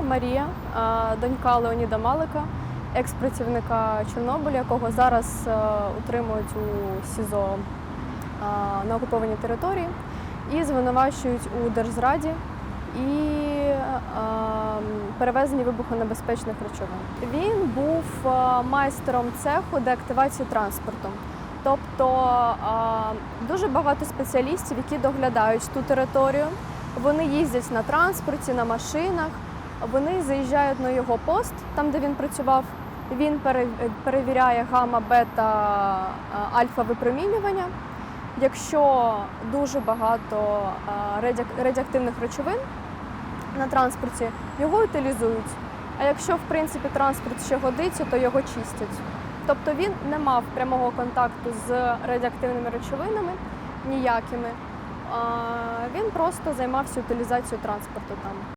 Марія, донька Леоніда Малика, екс-працівника Чорнобиля, якого зараз е, утримують у СІЗО на окупованій території і звинувачують у держзраді і перевезенні вибухонебезпечних речовин. Він був е, майстером цеху деактивації транспорту. Тобто дуже багато спеціалістів, які доглядають ту територію. Вони їздять на транспорті, на машинах. Вони заїжджають на його пост, там де він працював. Він перевіряє гамма, бета, е, альфа випромінювання. Якщо дуже багато е, радіоактивних речовин на транспорті, його утилізують. А якщо в принципі транспорт ще годиться, то його чистять. Тобто він не мав прямого контакту з радіоактивними речовинами ніякими. Він просто займався утилізацією транспорту там.